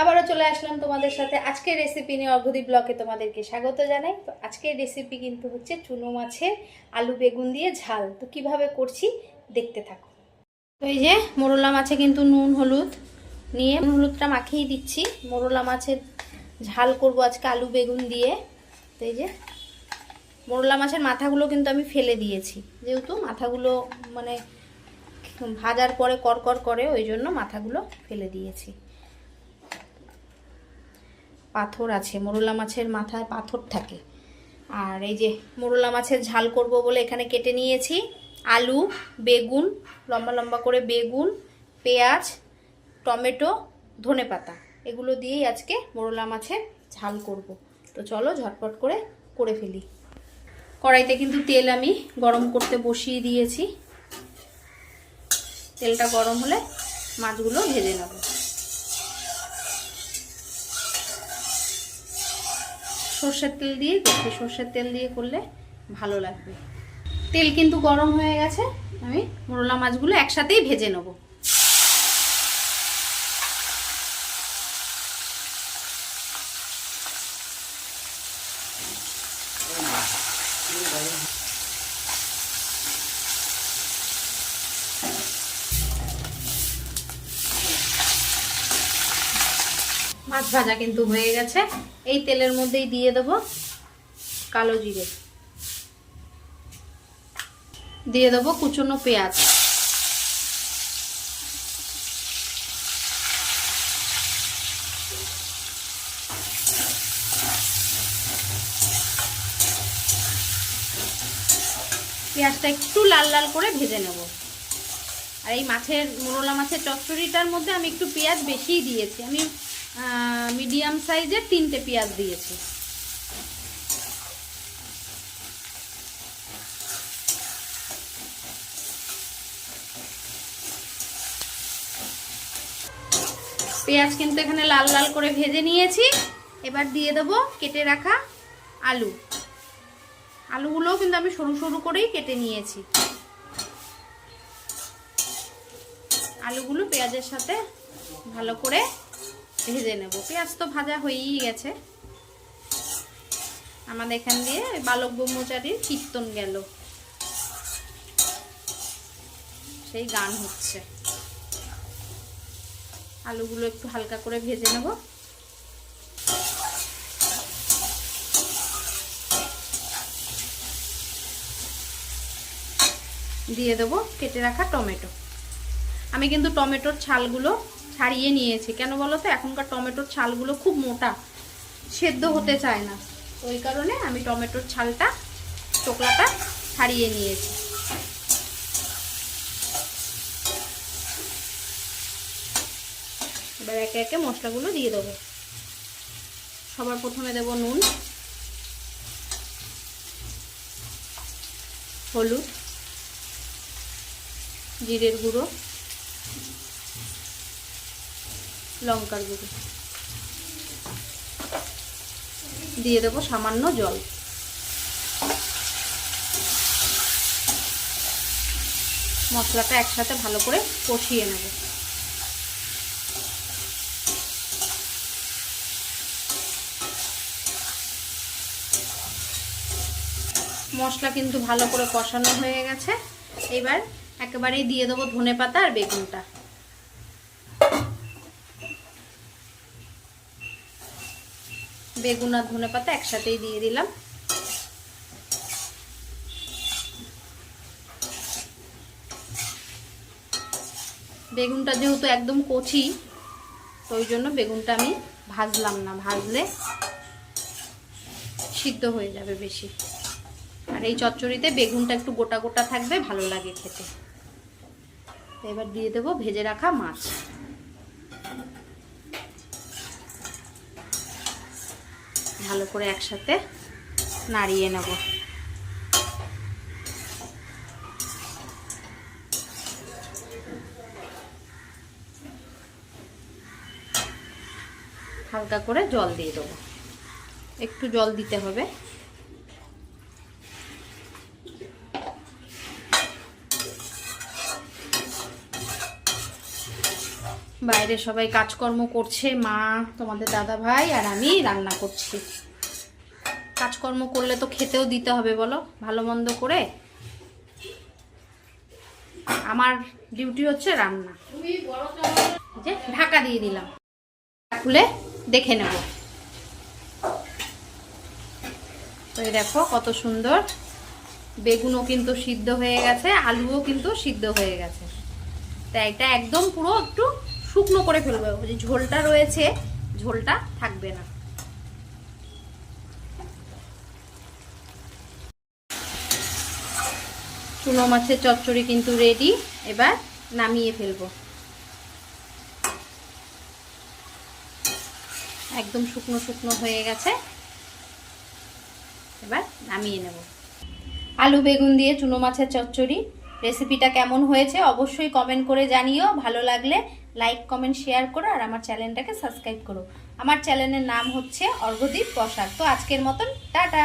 আবারও চলে আসলাম তোমাদের সাথে। আজকের রেসিপি নিয়ে অর্ঘদীপ ব্লকে তোমাদেরকে স্বাগত জানাই। তো আজকের রেসিপি কিন্তু হচ্ছে চুনো মাছের আলু বেগুন দিয়ে ঝাল। তো কীভাবে করছি দেখতে থাকো। তো এই যে মোরলা মাছে কিন্তু নুন, হলুদ নিয়ে নুন, হলুদটা মাখিয়ে দিচ্ছি। মোরলা মাছের ঝাল করব আজকে আলু বেগুন দিয়ে। তো এই যে মোরলা মাছের মাথাগুলো কিন্তু আমি ফেলে দিয়েছি। যেহেতু মাথাগুলো মানে ভাজার পরে করকর করে ওই জন্য মাথাগুলো ফেলে দিয়েছি। পাথর আছে, মোরলা মাছের মাথায় পাথর থাকে। আর এই যে মোরলা মাছের ঝাল করব বলে এখানে কেটে নিয়েছি। আলু, বেগুন, লম্বা লম্বা করে বেগুন, পেঁয়াজ, টমেটো, ধনে পাতা। এগুলো দিয়েই আজকে মোরলা মাছের ঝাল করব। তো চলো ঝটপট করে করে ফেলি। কড়াইতে কিন্তু তেল আমি গরম করতে বসিয়ে দিয়েছি। তেলটা গরম হলে মাছগুলো ভেজে নেব। সর্ষের তেল দিয়ে করতে সর্ষের তেল দিয়ে করলে ভালো লাগবে। তেল কিন্তু গরম হয়ে গেছে, আমি মোরলা মাছগুলো একসাথেই ভেজে নেব। মাছ ভাজা কিন্তু হয়ে গেছে। এই তেলের মধ্যেই দিয়ে দেব কালো জিরে। দিয়ে দেবো কুচনো পেঁয়াজ। পেঁয়াজটা একটু লাল লাল করে ভেজে নেব। আর এই মাছের মোরলা মাছের চচ্চড়িটার মধ্যে আমি একটু পেঁয়াজ বেশিই দিয়েছি। আমি মিডিয়াম সাইজের তিনটে পেঁয়াজ দিয়েছি। পেঁয়াজ কিন্তু এখানে লাল লাল করে ভেজে নিয়েছি। এবার দিয়ে দেব কেটে রাখা আলু। আলুগুলোও কিন্তু আমি সরু সরু করেই কেটে নিয়েছি। আলুগুলো পেঁয়াজের সাথে ভালো করে ভেজে নেব। পেঁয়াজ তো ভাজা হয়েই গেছে। আমাদের এখান দিয়ে বালক ব্রহ্মচারীর কীর্তন গেল। সেই গান হচ্ছে। আলুগুলো একটু হালকা করে ভেজে নেব। দিয়ে দেবো কেটে রাখা টমেটো। আমি কিন্তু টমেটোর ছালগুলো ছাড়িয়ে নিয়েছি। কেন বলো তো? এখনকার টমেটোর ছালগুলো খুব মোটা, সেদ্ধ হতে চায় না। ওই কারণে আমি টমেটোর ছালটা চোকলাটা ছাড়িয়ে নিয়েছি। এবার একে একে মশলাগুলো দিয়ে দেবো। সবার প্রথমে দেব নুন, হলুদ, জিরের গুঁড়ো লঙ্কার গুঁড়ো। দিয়ে দেবো সামান্য জল। মশলাটা একসাথে ভালো করে কষিয়ে নেব। মশলা কিন্তু ভালো করে কষানো হয়ে গেছে। এবার একেবারেই দিয়ে দেবো ধনে পাতা আর বেগুনটা। বেগুন আর ধনে পাতা একসাথেই দিয়ে দিলাম। বেগুনটা যেহেতু একদম কচি, তো ওই জন্য বেগুনটা আমি ভাজলাম না। ভাজলে সিদ্ধ হয়ে যাবে বেশি। আর এই চচ্চড়িতে বেগুনটা একটু গোটা গোটা থাকবে, ভালো লাগে খেতে। এবার দিয়ে দেবো ভেজে রাখা মাছ। ভালো করে একসাথে নাড়িয়ে নেব। হালকা করে জল দিয়ে দেবো। একটু জল দিতে হবে। বাইরে সবাই কাজকর্ম করছে, মা, তোমাদের দাদা ভাই আর আমি রান্না করছি। কাজকর্ম করলে তো খেতেও দিতে হবে বলো, ভালো মন্দ করে। আমার ডিউটি হচ্ছে রান্না। যে ঢাকা দিয়ে দিলাম। খুলে দেখে নেব। তো এই দেখো কত সুন্দর। বেগুনও কিন্তু সিদ্ধ হয়ে গেছে, আলুও কিন্তু সিদ্ধ হয়ে গেছে। তা এটা একদম পুরো একটু শুকনো করে ফেলব। যে ঝোলটা রয়েছে, ঝোলটা থাকবে না। চুনো মাছের চচ্চড়ি কিন্তু রেডি এবার নামিয়ে ফেলব। একদম শুকনো শুকনো হয়ে গেছে। এবার নামিয়ে নেব। আলু, বেগুন দিয়ে চুনো মাছের চচ্চড়ি রেসিপিটা কেমন হয়েছে অবশ্যই কমেন্ট করে জানিও। ভালো লাগলে লাইক কমেন্ট শেয়ার করো আর আমার চ্যানেলটাকে সাবস্ক্রাইব করো। আমার চ্যানেলের নাম হচ্ছে অর্ঘদীপ প্রসাদ। তো আজকের মতন, টাটা!